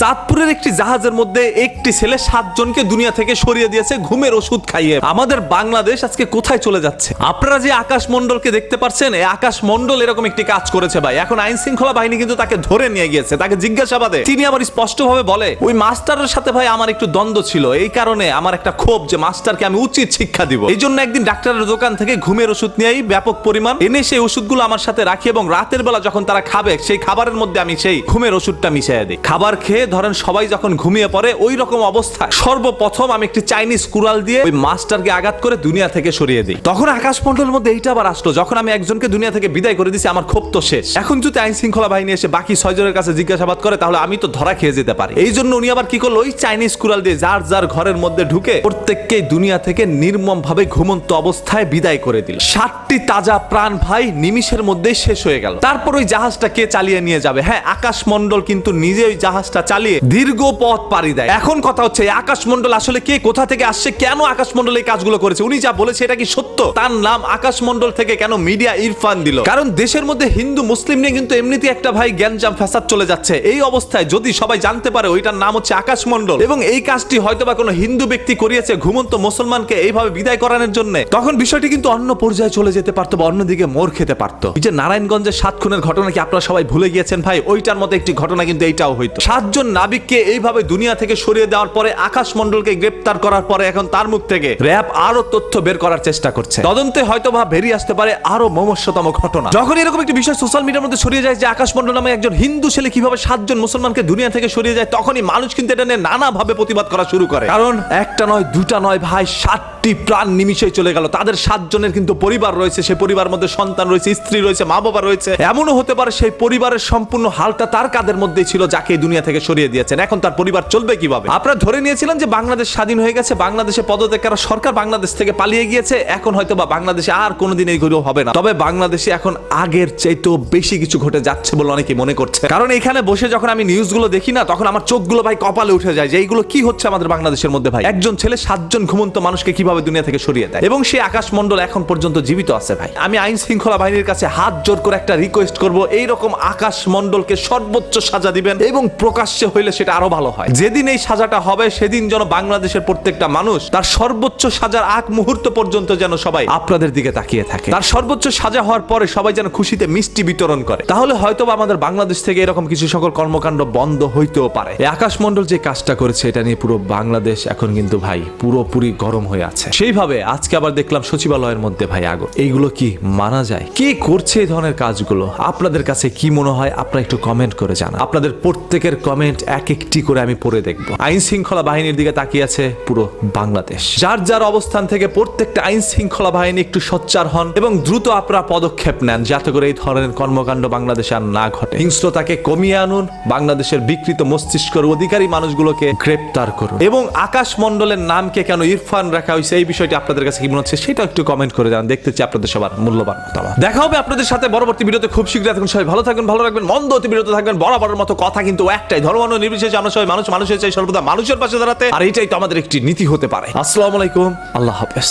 চাঁদপুরের একটি জাহাজের মধ্যে একটি ছেলে সাতজনকে দুনিয়া থেকে সরিয়ে দিয়েছে, ঘুমের ওষুধ খাইয়ে। আমাদের বাংলাদেশ আজকে কোথায় চলে যাচ্ছে? আপনারা যে আকাশ মন্ডলকে দেখতে পাচ্ছেন আকাশ মন্ডল এরকম একটি কাজ করেছে ভাই। এখন আইন শৃঙ্খলা বাহিনী কিন্তু তাকে ধরে নিয়ে গিয়েছে, তাকে জিজ্ঞাসাবাদে। তিনি আবার স্পষ্টভাবে বলে, ওই মাস্টারের সাথে ভাই আমার একটু দ্বন্দ্ব ছিল, এই কারণে আমার একটা ক্ষোভ যে মাস্টারকে আমি উচিত শিক্ষা দিব। এই জন্য একদিন ডাক্তারের দোকান থেকে ঘুমের ওষুধ নিয়েই ব্যাপক পরিমাণ এনে সেই ওষুধগুলো আমার সাথে রাখি এবং রাতের বেলা যখন তারা খাবে, সেই খাবারের মধ্যে আমি সেই ঘুমের ওষুধটা মিশিয়ে দিই। খাবার খেয়ে ধরেন সবাই যখন ঘুমিয়ে পড়ে ওই রকম অবস্থায় সর্বপ্রথম আমি একটি চাইনিজ কুড়াল দিয়ে ওই মাস্টারকে আঘাত করে দুনিয়া থেকে সরিয়ে দিই। তখন আকাশ মন্ডলের মধ্যে এইটা আবার আসলো, যখন আমি একজনকে দুনিয়া থেকে বিদায় করে দিছি, আমার ক্ষোভ তো শেষ। এখন যদি আইন শৃঙ্খলা বাহিনী এসে বাকি ছয়জনের কাছে জিজ্ঞাসাবাদ করে, তাহলে আমি তো ধরা খেয়ে যেতে পারি। এই জন্য উনি আবার কি করল, ওই চাইনিজ কুড়াল দিয়ে যার যার ঘরের মধ্যে ঢুকে প্রত্যেককেই দুনিয়া থেকে নির্মম ভাবে ঘুমন্ত অবস্থায় বিদায় করে দিল। ষাটটি তাজা প্রাণ ভাই নিমিষের মধ্যেই শেষ হয়ে গেল। তারপর ওই জাহাজটা কে চালিয়ে নিয়ে যাবে? হ্যাঁ আকাশ মন্ডল কিন্তু নিজে ওই জাহাজটা চালিয়ে দীর্ঘ পথ পাড়ি দেয়। এখন কথা হচ্ছে, এই আকাশ মন্ডল আসলে কে? কোথা থেকে আসছে? কেন আকাশ মন্ডল এই কাজগুলো করেছে? উনি যা বলেছে, এটা কি সত্য? তার নাম আকাশ মন্ডল থেকে কেন মিডিয়া ইরফান দিল? কারণ দেশের মধ্যে হিন্দু, মুসলিম নিয়ে কিন্তু এমনিতে একটা ভাই জ্ঞানজাম ফ্যাসাদ চলে যাচ্ছে। এই অবস্থায় যদি সবাই জানতে পারে, ওইটার নাম হচ্ছে আকাশ মন্ডল এবং এই কাজটি হয়তো বা কোনো হিন্দু ব্যক্তি করিয়েছে ঘুমন্ত মুসলমানকে এইভাবে বিদায় করানোর জন্য। তখন বিষয়টি কিন্তু অন্য পর্যায়ে চলে যেতে পারতো বা অন্যদিকে মোর খেতে পারতো। এই যে নারায়ণগঞ্জের সাত খুনের ঘটনা কি আপনারা সবাই ভুলে গিয়েছেন ভাই? ওইটার মতো একটি ঘটনা কিন্তু এইটাও হইতো। সাতজন নাবিককে এইভাবে দুনিয়া থেকে সরিয়ে দেওয়ার পরে আকাশ মন্ডলকে গ্রেপ্তার করার পরে এখন তার মুখ থেকে র্যাব আরও তথ্য বের করার চেষ্টা করছে। তদন্তে হয়তো বা বেরিয়ে আসতে পারে আরও মমস্যতম ঘটনা। যখন এরকম একটি বিষয় সোশ্যাল মিডিয়ার মধ্যে ছড়িয়ে যায় যে আকাশ মন্ডল নামে একজন হিন্দু ছেলে কীভাবে সাতজন মুসলমানকে দুনিয়া থেকে সরিয়ে যায়, তখনই মানুষ কিন্তু এটা নিয়ে নানাভাবে প্রতিবাদ করা শুরু করে। কারণ একটা নয়, দুটা নয় ভাই ষাটটি প্রাণ নিমিশেই চলে গেল। তাদের সাতজনের কিন্তু পরিবার রয়েছে সেই পরিবার মধ্যে সন্তান রয়েছে, স্ত্রী রয়েছে মা বাবা রয়েছে। এমনও হতে পারে সেই পরিবারের সম্পূর্ণ হালটা তার কাদের মধ্যেই ছিল যাকে দুনিয়া থেকে দিয়েছেন। এখন তার পরিবার চলবে কীভাবে? আপনারা ধরে নিয়েছিলেন যে বাংলাদেশ স্বাধীন হয়ে গেছে, বাংলাদেশে পদত্যাগ করা সরকার বাংলাদেশ থেকে পালিয়ে গিয়েছে, এখন হয়তো বা বাংলাদেশে আর কোনোদিন এইগুলো হবে না। তবে বাংলাদেশে এখন আগের চাইতেও বেশি কিছু ঘটে যাচ্ছে বলে অনেকে মনে করছে। কারণ এখানে বসে যখন আমি নিউজগুলো দেখি না, তখন আমার চোখগুলো ভাই কপালে উঠে যায় যে এইগুলো কি হচ্ছে আমাদের বাংলাদেশের মধ্যে ভাই? একজন ছেলে সাতজন ঘুমন্ত মানুষকে কীভাবে দুনিয়া থেকে সরিয়ে দেয়? এবং সেই আকাশ মন্ডল এখন পর্যন্ত জীবিত আছে ভাই। আমি আইন শৃঙ্খলা বাহিনীর কাছে হাত জোর করে একটা রিকোয়েস্ট করব এই রকম আকাশ মন্ডলকে সর্বোচ্চ সাজা দিবেন এবং প্রকাশ্যে হইলে সেটা আরও ভালো হয়। যেদিন এই সাজাটা হবে, সেদিন যেন বাংলাদেশের প্রত্যেকটা মানুষ তার সর্বোচ্চ সাজার আগ মুহূর্ত পর্যন্ত যেন সবাই আপনাদের দিকে তাকিয়ে থাকে। তার সর্বোচ্চ সাজা হওয়ার পরে সবাই যেন খুশিতে মিষ্টি বিতরণ করে। তাহলে হয়তো আমাদের বাংলাদেশ থেকে এরকম কিছু সকল কর্মকাণ্ড বন্ধ হইতেও পারে। এই আকাশ মন্ডল যে কাজটা করেছে, এটা নিয়ে পুরো বাংলাদেশ এখন কিন্তু ভাই পুরোপুরি গরম হয়ে আছে। সেইভাবে আজকে আবার দেখলাম সচিবালয়ের মধ্যে ভাই আগুন এইগুলো কি মানা যায়? কে করছে এই ধরনের কাজগুলো? আপনাদের কাছে কি মনে হয়? আপনারা একটু কমেন্ট করে জানান। আপনাদের প্রত্যেকের কমেন্ট এক একটি করে আমি পড়ে দেখব। আইন শৃঙ্খলা বাহিনীর দিকে তাকিয়ে আছে পুরো বাংলাদেশ। যার যার অবস্থান থেকে প্রত্যেকটা আইন শৃঙ্খলা বাহিনী একটু সোচ্চার হন এবং দ্রুত আপনারা পদক্ষেপ নেন, যাতে করে এই ধরনের কর্মকাণ্ড বাংলাদেশে আর না ঘটে। হিংস্রতাকে কমিয়ে আনুন, বাংলাদেশের বিকৃত মস্তিষ্কের অধিকারী মানুষগুলোকে গ্রেপ্তার করুন। এবং আকাশ মন্ডলের নামকে কেন ইরফান রাখা হয়েছে, এই বিষয়টি আপনাদের কাছে কি মনে হচ্ছে সেটা একটু কমেন্ট করে জানান। দেখতে চাই আপনাদের সবার মূল্যবান মতামত। দেখা হবে আপনাদের সাথে পরবর্তী ভিডিওতে। খুব শীঘ্রই এখন সবাই ভালো থাকবেন, ভালো রাখবেন, মন্দ অতি বিরত থাকবেন, বরাবরের মতো কথা কিন্তু একটাই, ধর্ম নির্বিশেষে আমরা সবাই মানুষ মানুষের চাই সর্বদা মানুষের পাশে দাঁড়াতে, আর এটাই তো আমাদের একটি নীতি হতে পারে। আসসালামু আলাইকুম। আল্লাহ হাফেজ।